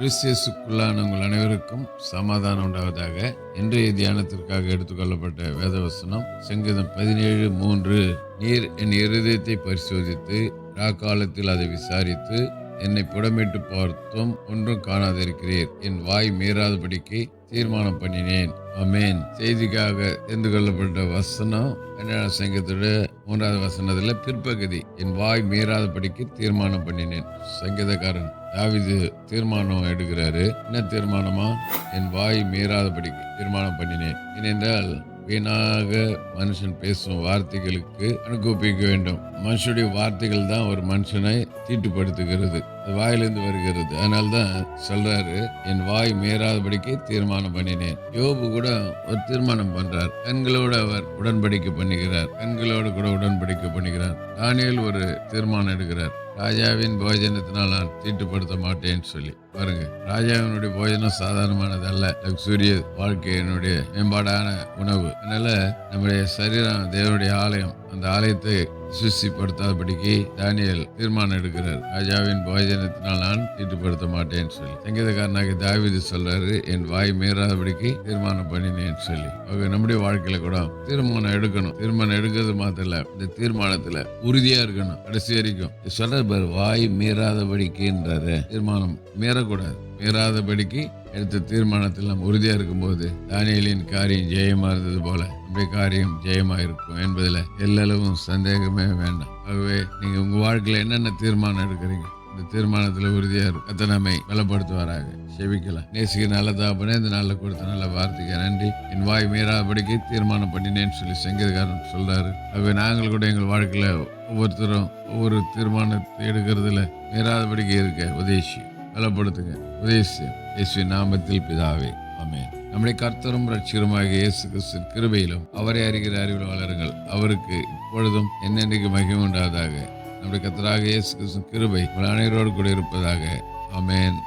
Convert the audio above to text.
கிறிஸ்தியஸுக்குள்ளான உங்கள் அனைவருக்கும் சமாதானம் உண்டாவதாக. இன்றைய தியானத்திற்காக எடுத்துக்கொள்ளப்பட்ட வேதவசனம் சங்கீதம் பதினேழு மூன்று. நீர் என் இருதயத்தை பரிசோதித்து ராக்காலத்தில் அதை விசாரித்து என்னை புடமிட்டு பார்த்தும் ஒன்றும் காணாதிருக்கிறீர். என் வாய் மீறாதபடிக்கு தீர்மானம் பண்ணினேன். அமேன் செய்திக்காக தெரிந்து கொள்ளப்பட்ட வசனம் கன்னட சங்கத்தோட மூன்றாவது வசனத்துல பிற்பகுதி. என் வாய் மீறாதபடிக்கு தீர்மானம் பண்ணினேன். சங்கீதக்காரன் தாவிது தீர்மானம் எடுக்கிறாரு. என்ன தீர்மானமா? என் வாய் மீறாதபடிக்கு தீர்மானம் பண்ணினேன். ஏனென்றால் வீணாக மனுஷன் பேசும் வார்த்தைகளுக்கு அனுகூப்பிக்க வேண்டும். மனுஷனுடைய வார்த்தைகள் தான் ஒரு மனுஷனை தீட்டுப்படுத்துகிறது. அது வாயிலிருந்து வருகிறது. அதனால்தான் சொல்றாரு என் வாய் மீறாதபடிக்கு தீர்மானம் பண்ணினேன். யோபு கூட ஒரு தீர்மானம் பண்றார். கண்களோடு அவர் உடன்படிக்கை பண்ணுகிறார். கண்களோடு கூட உடன்படிக்கை பண்ணுகிறார். தானியல் ஒரு தீர்மானம் எடுக்கிறார். ராஜாவின் போஜனத்தினால் நான் தீட்டுப்படுத்த மாட்டேன்னு சொல்லி. பாருங்க ராஜாவினுடைய போஜனம் சாதாரணமானது அல்ல லக்ஸூரிய வாழ்க்கையினுடைய மேம்பாடான உணவு. அதனால நம்முடைய சரீரம் தேவனுடைய ஆலயம் அந்த ஆலயத்தை சுசிப்படுத்தாதபடிக்கு தானியல் தீர்மானம் எடுக்கிறார். ராஜாவின் போஜனத்தினால் நான் தீட்டுப்படுத்த மாட்டேன்னு சொல்லி. சங்கீதக்காரனாக தாவிது சொல்றாரு என் வாய் மீறாதபடிக்கு தீர்மானம் பண்ணினேன்னு சொல்லி. அவங்க நம்முடைய வாழ்க்கையில கூட தீர்மானம் எடுக்கணும். தீர்மானம் எடுக்கிறது மாத்திரம் இல்ல இந்த தீர்மானத்துல உறுதியா இருக்கணும். கடைசி வரைக்கும். சொல்ற வாய் மீறாதபடிக்குன்றத. தீர்மானம் மீறக்கூடாது. மீறாதபடிக்கு எடுத்த தீர்மானத்தில் நம்ம உறுதியாக இருக்கும்போது தானியலின் காரியம் ஜெயமாக இருந்தது போல நம்முடைய காரியம் ஜெயமாக இருக்கும் என்பதில் எல்லளவும் சந்தேகமே வேண்டாம். ஆகவே நீங்கள் உங்கள் வாழ்க்கையில் என்னென்ன தீர்மானம் எடுக்கிறீங்க? இந்த தீர்மானத்தில் உறுதியாக இருக்கும் கத்த நம்மை பலப்படுத்துவாராக. செவிக்கலாம். நேசிக்க நல்ல தாப்பனே இந்த நாளில் கொடுத்த நல்ல வார்த்தைக்கு நன்றி. என் வாய் மீறாதபடிக்கு தீர்மானம் பண்ணினேன்னு சொல்லி சங்கீதக்காரன் சொல்கிறாரு ஆகவே நாங்கள் கூட எங்கள் வாழ்க்கையில் ஒவ்வொருத்தரும் ஒவ்வொரு தீர்மானத்தை எடுக்கிறதுல மீறாதபடிக்கு இருக்க உதேசி பலப்படுத்துங்க உதேசி இயேசு நாமத்தில் பிதாவே ஆமே நம்முடைய கர்த்தரும் ரட்சிகருமாக இயேசு கிறிஸ்து கிருபையிலும் அவரை அறிகிற அறிவில் வளருங்கள் அவருக்கு இப்பொழுதும் என்னென்னைக்கு மகிமை உண்டாவதாக. நம்முடைய கர்த்தராக இயேசு கிறிஸ்து கிருபை உங்கள் அனைவரோடு கூட இருப்பதாக. ஆமென்.